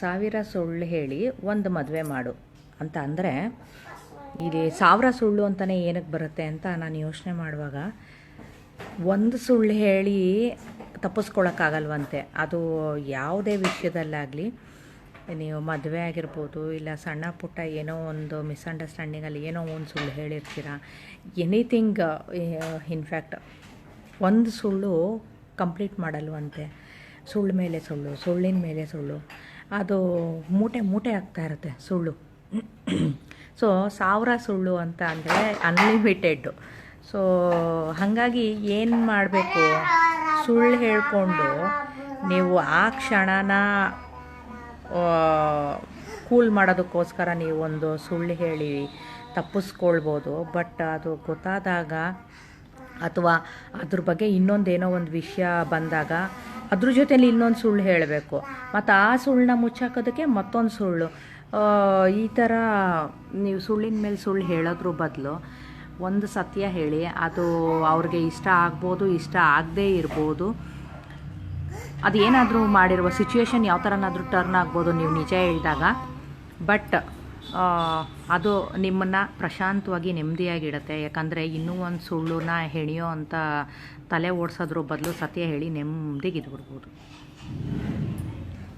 ಸಾವಿರ ಸುಳ್ಳು ಹೇಳಿ ಒಂದು ಮದುವೆ ಮಾಡು ಅಂತ ಅಂದರೆ, ಇಲ್ಲಿ ಸಾವಿರ ಸುಳ್ಳು ಅಂತಲೇ ಏನಕ್ಕೆ ಬರುತ್ತೆ ಅಂತ ನಾನು ಯೋಚನೆ ಮಾಡುವಾಗ, ಒಂದು ಸುಳ್ಳು ಹೇಳಿ ತಪ್ಪಿಸ್ಕೊಳಕ್ಕಾಗಲ್ವಂತೆ ಅದು ಯಾವುದೇ ವಿಷಯದಲ್ಲಾಗಲಿ, ನೀವು ಮದುವೆ ಆಗಿರ್ಬೋದು, ಇಲ್ಲ ಸಣ್ಣ ಪುಟ್ಟ ಏನೋ ಒಂದು ಮಿಸ್ಅಂಡರ್ಸ್ಟ್ಯಾಂಡಿಂಗಲ್ಲಿ ಏನೋ ಒಂದು ಸುಳ್ಳು ಹೇಳಿರ್ತೀರ ಎನಿಥಿಂಗ್ ಇನ್ಫ್ಯಾಕ್ಟ್ ಒಂದು ಸುಳ್ಳು ಕಂಪ್ಲೀಟ್ ಮಾಡಲ್ವಂತೆ. ಸುಳ್ಳು ಮೇಲೆ ಸುಳ್ಳು, ಸುಳ್ಳಿನ ಮೇಲೆ ಸುಳ್ಳು. ಅದು ಮೂಟೆ ಮೂಟೆ ಆಗ್ತಾ ಇರುತ್ತೆ ಸುಳ್ಳು. ಸೊ ಸಾವಿರ ಸುಳ್ಳು ಅಂತ ಅಂದರೆ ಅನ್ಲಿಮಿಟೆಡ್ಡು ಸೊ ಹಾಗಾಗಿ ಏನು ಮಾಡಬೇಕು? ಸುಳ್ಳು ಹೇಳಿಕೊಂಡು ನೀವು ಆ ಕ್ಷಣನ ಕೂಲ್ ಮಾಡೋದಕ್ಕೋಸ್ಕರ ನೀವೊಂದು ಸುಳ್ಳು ಹೇಳಿ ತಪ್ಪಿಸ್ಕೊಳ್ಬೋದು. ಬಟ್ ಅದು ಗೊತ್ತಾದಾಗ ಅಥವಾ ಅದ್ರ ಬಗ್ಗೆ ಇನ್ನೊಂದೇನೋ ಒಂದು ವಿಷಯ ಬಂದಾಗ ಅದ್ರ ಜೊತೆಲಿ ಇನ್ನೊಂದು ಸುಳ್ಳು ಹೇಳಬೇಕು. ಮತ್ತು ಆ ಸುಳ್ಳನ್ನ ಮುಚ್ಚಾಕೋದಕ್ಕೆ ಮತ್ತೊಂದು ಸುಳ್ಳು. ಈ ಥರ ನೀವು ಸುಳ್ಳಿನ ಮೇಲೆ ಸುಳ್ಳು ಹೇಳೋದ್ರ ಬದಲು ಒಂದು ಸತ್ಯ ಹೇಳಿ, ಅದು ಅವ್ರಿಗೆ ಇಷ್ಟ ಆಗ್ಬೋದು, ಇಷ್ಟ ಆಗದೇ ಇರ್ಬೋದು. ಅದೇನಾದರೂ ಮಾಡಿರುವ ಸಿಚುವೇಶನ್ ಯಾವ ಥರನಾದರೂ ಟರ್ನ್ ಆಗ್ಬೋದು ನೀವು ನಿಜ ಹೇಳಿದಾಗ. ಬಟ್ ಅದು ನಿಮ್ಮನ್ನು ಪ್ರಶಾಂತವಾಗಿ ನೆಮ್ಮದಿಯಾಗಿಡುತ್ತೆ. ಯಾಕಂದರೆ ಇನ್ನೂ ಒಂದು ಸುಳ್ಳುನ ಹೆಣಿಯೋ ಅಂತ ತಲೆ ಓಡಿಸೋದ್ರ ಬದಲು ಸತ್ಯ ಹೇಳಿ ನೆಮ್ಮದಿಗಿದ್ಬಿಡ್ಬೋದು